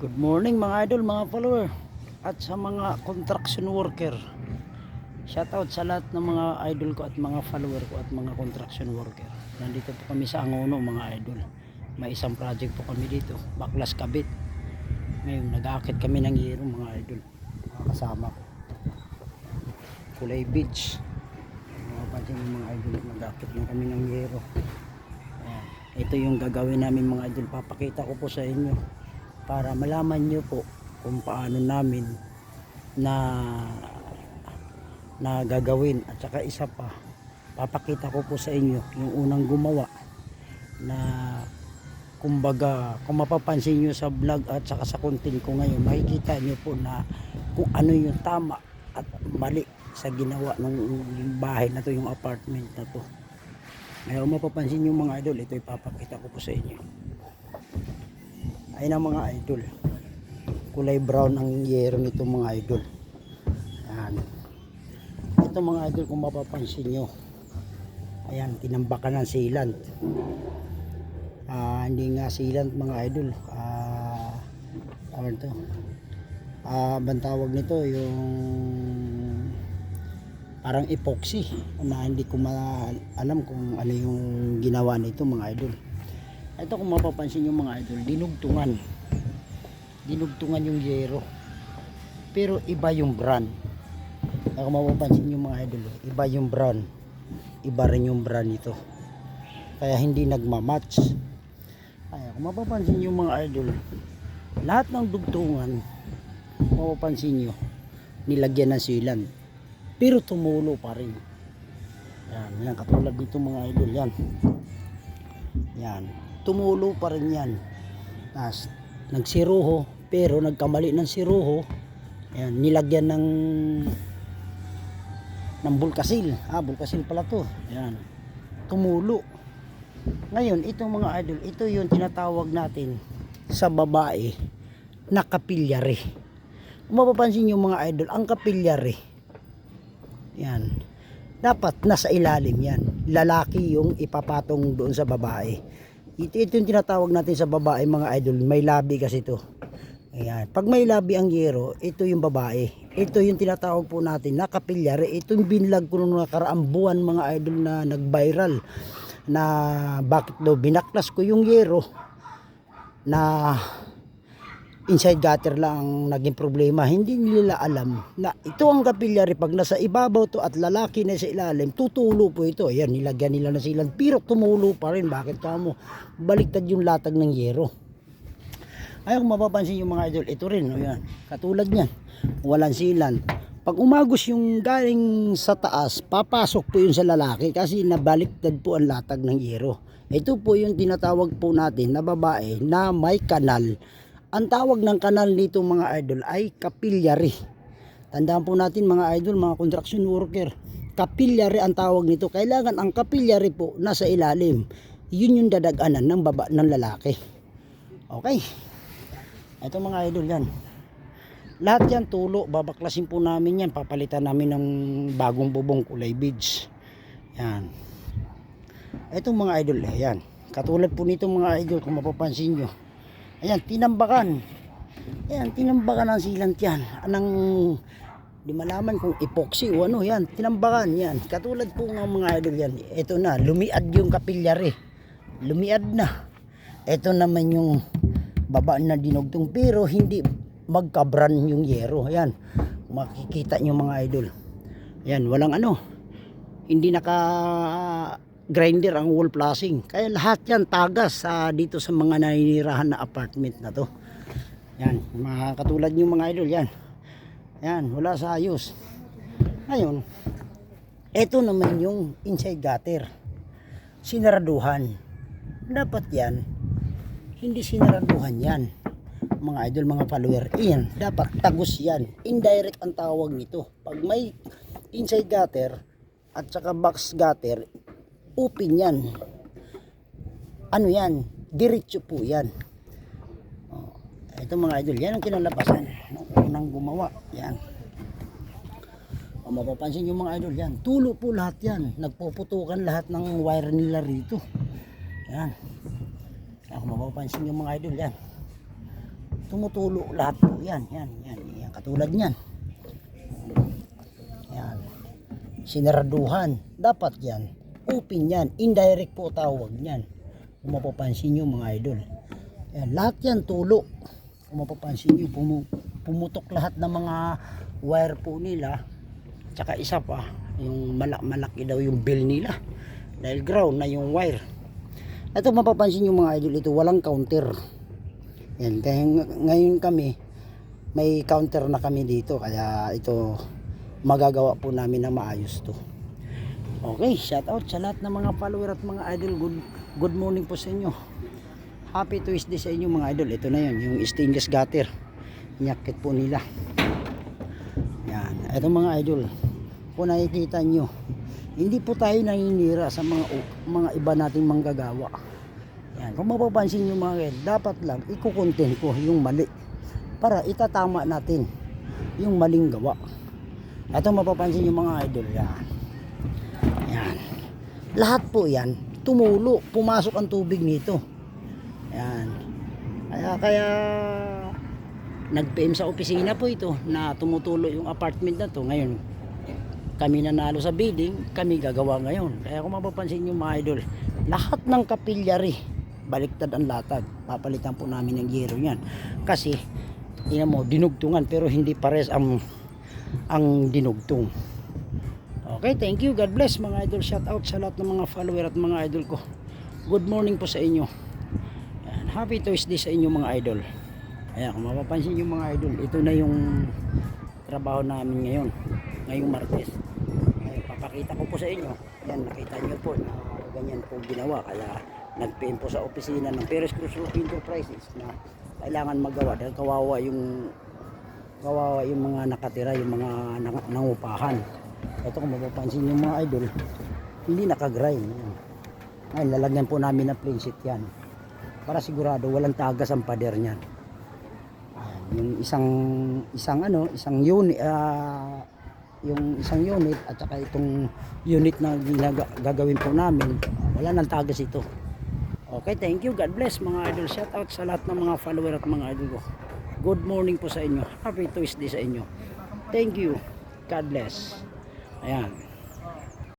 Good morning mga idol, mga follower at sa mga construction worker. Shoutout sa lahat ng mga idol ko at mga follower ko at mga construction worker. Nandito po kami sa Angono mga idol. May isang project po kami dito, Baklas Kabit. Ngayon nag-aakit kami ng hero mga idol. Mga kasama ko. Kulay Beach. Mga pansin mga idol, nag-aakit lang kami ng hero. Ito yung gagawin namin mga idol. Papakita ko po sa inyo para malaman nyo po kung paano namin na na gagawin. At saka isa pa papakita ko po sa inyo yung unang gumawa na kumbaga kung mapapansin nyo sa vlog at saka sa content ko ngayon makikita nyo po na kung ano yung tama at mali sa ginawa ng yung bahay na to yung apartment na to. Ngayon mapapansin nyo mga idol ito ipapakita ko po sa inyo ayun ang mga idol. Kulay brown ang yero nito mga idol. Yan ito mga idol kung mapapansin nyo. Ayan tinambakan ng sealant. Ah hindi nga sealant mga idol. Ah tawag to ah bang tawag nito yung parang epoxy na hindi ko alam kung ano yung ginawa nito mga idol ito kung mapapansin yung mga idol, dinugtungan. Dinugtungan yung yero. Pero iba yung brand. Kung mapapansin yung mga idol, iba yung brand. Iba rin yung brand nito. Kaya hindi nagmamatch. Kaya kung mapapansin yung mga idol, lahat ng dugtungan, mapapansin nyo, nilagyan ng silan. Pero tumulo pa rin. Yan, yan katulad dito mga idol, yan. Yan tumulo pa rin yan. Tapos, nagsiruho, pero nagkamali ng siruho, ayan, nilagyan ng ng bulkasil. Ah, bulkasil pala to. Ayan. Tumulo. Ngayon, itong mga idol, ito yung tinatawag natin sa babae na kapilyari. Kung mapapansin yung mga idol, ang kapilyari, yan, dapat nasa ilalim yan. Lalaki yung ipapatong doon sa babae. Ito, ito yung tinatawag natin sa babae mga idol. May labi kasi ito. Ayan. Pag may labi ang yero, ito yung babae. Ito yung tinatawag po natin na kapilyari. Ito yung binlag ko nung nakaraang buwan mga idol na nag-viral. Na bakit daw binaklas ko yung yero na inside gutter lang ang naging problema. Hindi nila alam na ito ang kapillary pag nasa ibabaw to at lalaki na sa ilalim, tutulo po ito. Ayan, nilagyan nila na silang pero tumulo pa rin. Bakit kamo? Baliktad yung latag ng yero. Ay, kung mapapansin yung mga idol, ito rin, o yan. Katulad niyan, walang silan. Pag umagos yung galing sa taas, papasok po yun sa lalaki kasi nabaliktad po ang latag ng yero. Ito po yung tinatawag po natin na babae na may kanal ang tawag ng kanal nito mga idol ay capillary. Tandaan po natin mga idol, mga construction worker. Capillary ang tawag nito. Kailangan ang capillary po nasa ilalim. Yun yung dadaganan ng baba ng lalaki. Okay. Ito mga idol yan. Lahat yan tulo. Babaklasin po namin yan. Papalitan namin ng bagong bubong kulay beads. Yan. Itong mga idol. Yan. Katulad po nito mga idol kung mapapansin nyo Ayan, tinambakan. Ayan, tinambakan ng silant yan. Anang, di malaman kung epoxy o ano yan. Tinambakan yan. Katulad po ng mga idol yan. Ito na, lumiad yung kapilyari. Lumiad na. Ito naman yung baba na dinugtong. Pero hindi magkabran yung yero. Ayan, makikita nyo mga idol. Ayan, walang ano. Hindi naka grinder ang wall flashing. Kaya lahat yan tagas sa dito sa mga naninirahan na apartment na to. Yan, mga katulad yung mga idol yan. Yan, wala sa ayos. Ngayon, ito naman yung inside gutter. Sinaraduhan. Dapat yan, hindi sinaraduhan yan. Mga idol, mga follower. Iyan, dapat tagos yan. Indirect ang tawag nito. Pag may inside gutter at saka box gutter, open yan. Ano yan? Diretso po yan. Oh, ito mga idol, yan ang kinalabasan ng unang gumawa. Yan. O mapapansin yung mga idol, yan. Tulo po lahat yan. Nagpuputukan lahat ng wire nila rito. Yan. Ako mapapansin yung mga idol, yan. tumutulo lahat po yan yan yan, yan katulad niyan yan sinaraduhan dapat yan open yan. Indirect po tawag niyan kung mapapansin nyo mga idol. Yan, lahat yan tulo. Kung mapapansin nyo pumu- pumutok lahat ng mga wire po nila. Tsaka isa pa yung malak malaki daw yung bill nila. Dahil ground na yung wire. Ito mapapansin nyo mga idol ito walang counter. Yan kaya ng- ngayon kami may counter na kami dito. Kaya ito magagawa po namin na maayos to okay shout out sa lahat ng mga follower at mga idol. Good, good morning po sa inyo. Happy Tuesday sa inyo mga idol. Ito na yun yung stainless gutter. Nyakit po nila. Yan. Ito mga idol kung nakikita nyo hindi po tayo naninira sa mga mga iba nating manggagawa. Yan. Kung mapapansin nyo mga idol dapat lang ikukontent ko yung mali para itatama natin yung maling gawa. Ito mapapansin nyo mga idol. Yan lahat po yan tumulo pumasok ang tubig nito. Yan. Kaya kaya nag-PM sa opisina po ito na tumutulo yung apartment na to. Ngayon kami nanalo sa bidding kami gagawa ngayon. Kaya kung mapapansin nyo mga idol lahat ng kapilyari baliktad ang latag. Papalitan po namin ng yero niyan. Kasi tingnan mo dinugtungan pero hindi pares ang ang dinugtong okay thank you God bless mga idol shout out sa lahat ng mga follower at mga idol ko good morning po sa inyo Yan. happy Tuesday sa inyo mga idol Ayan, kung mapapansin nyo mga idol, ito na yung trabaho namin ngayon, ngayong Martes. Ngayon, papakita ko po sa inyo. Yan, nakita nyo po na ganyan po ginawa. Kaya nag-PM po sa opisina ng Perez Cruz Roof Enterprises na kailangan magawa dahil kawawa yung kawawa yung mga nakatira, yung mga nang- nangupahan. Ito kung mapapansin nyo mga idol, hindi nakagrind. Ngayon, lalagyan po namin ng plain sheet yan. Para sigurado walang tagas ang pader niyan. Yung isang isang ano isang unit ah, yung isang unit at saka itong unit na gagawin po namin wala nang tagas ito. Okay thank you. God bless mga idol. Shout out sa lahat ng mga follower at mga idol ko. Good morning po sa inyo. Happy Tuesday sa inyo. Thank you. God bless ayan